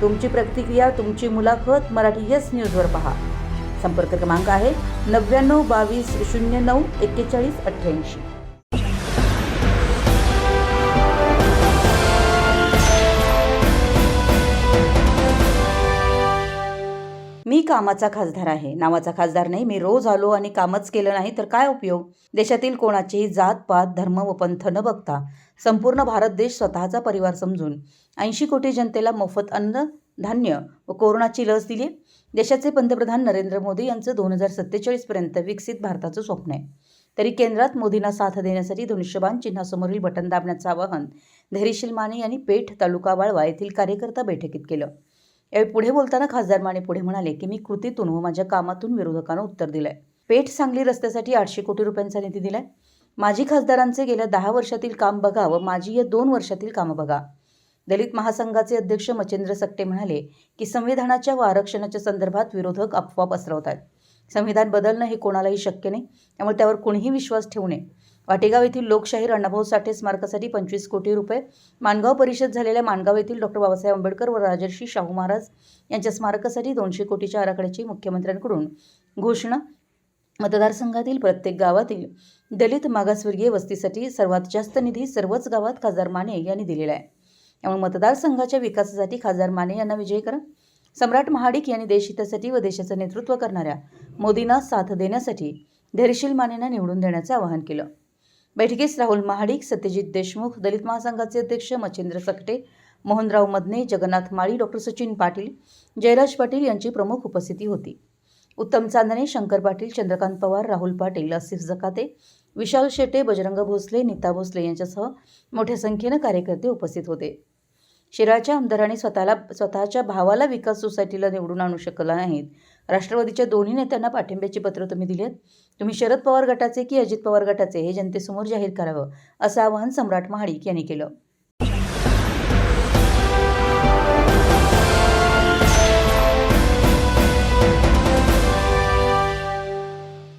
तुमची प्रतिक्रिया तुमची मुलाखत मराठी येस न्यूजवर पहा. संपर्क क्रमांक आहे नव्याण्णव बावीस शून्य नऊ एक्केचाळीस अठ्ठ्याऐंशी. कामाचा खासदार आहे. नावाचा खासदार नाही मी रोज आलो आणि कामच केलं नाही तर काय उपयोग? देशातील कोणाचीही जात पात धर्म व पंथ न बघता संपूर्ण भारत देश स्वतःचा परिवार समजून ऐंशी कोटी जनतेला मोफत अन्न धान्य व कोरोनाची लस दिली देशाचे पंतप्रधान नरेंद्र मोदी यांचं दोन हजार सत्तेचाळीसपर्यंत विकसित भारताचं स्वप्न आहे. तरी केंद्रात मोदींना साथ देण्यासाठी धनुष्यबाण चिन्हासमोरील बटन दाबण्याचं आवाहन धैर्यशील माने यांनी पेठ तालुका वाळवा येथील कार्यकर्ता बैठकीत केलं. यावेळी पुढे बोलताना खासदार माने पुढे म्हणाले की मी कृतीतून व माझ्या कामातून विरोधकांना उत्तर दिलंय. पेठ सांगली रस्त्यासाठी आठशे कोटी रुपयांचा निधी दिलाय. माजी खासदारांचे गेल्या दहा वर्षातील काम बघा व माझी या दोन वर्षातील कामं बघा. दलित महासंघाचे अध्यक्ष मचेंद्र सकटे म्हणाले की संविधानाच्या व आरक्षणाच्या संदर्भात विरोधक अफवा पसरवत आहेत संविधान बदलणं हे कोणालाही शक्य नाही. त्यामुळे त्यावर कोणीही विश्वास ठेवू नये. वाटेगाव येथील लोकशाहीर अण्णाभाऊ साठे स्मारकासाठी पंचवीस कोटी रुपये. माणगाव परिषद झालेल्या माणगाव येथील डॉक्टर बाबासाहेब आंबेडकर व राजर्षी शाहू महाराज यांच्या स्मारकासाठी दोनशे कोटीच्या आराखड्याची मुख्यमंत्र्यांकडून घोषणा. मतदारसंघातील प्रत्येक गावातील दलित मागासवर्गीय वस्तीसाठी सर्वात जास्त निधी सर्वच गावात खासदार माने यांनी दिलेला आहे. त्यामुळे मतदारसंघाच्या विकासासाठी खासदार माने यांना विजयी करा. सम्राट महाडिक यांनी देशहितासाठी व देशाचं नेतृत्व करणाऱ्या मोदींना साथ देण्यासाठी धैर्यशील मानेंना निवडून देण्याचं आवाहन केलं. बैठकीस राहुल महाडिक सत्यजित देशमुख दलित महासंघाचे अध्यक्ष मच्छिंद्र सकटे मोहनराव मदने जगन्नाथ माळी डॉक्टर सचिन पाटील जयराज पाटील यांची प्रमुख उपस्थिती होती. उत्तम चांदणे शंकर पाटील चंद्रकांत पवार राहुल पाटील आसिफ जकाते विशाल शेटे बजरंग भोसले नीता भोसले यांच्यासह मोठ्या संख्येनं कार्यकर्ते उपस्थित होते. शिराच्या आमदारांनी स्वतःला स्वतःच्या भावाला विकास सोसायटीला निवडून आणू शकला नाहीत राष्ट्रवादीच्या दोन्ही नेत्यांना पाठिंब्याची पत्र तुम्ही दिली आहेत तुम्ही शरद पवार गटाचे की अजित पवार गटाचे हे जनतेसमोर जाहीर करावं असं आवाहन सम्राट महाडिक यांनी केलं.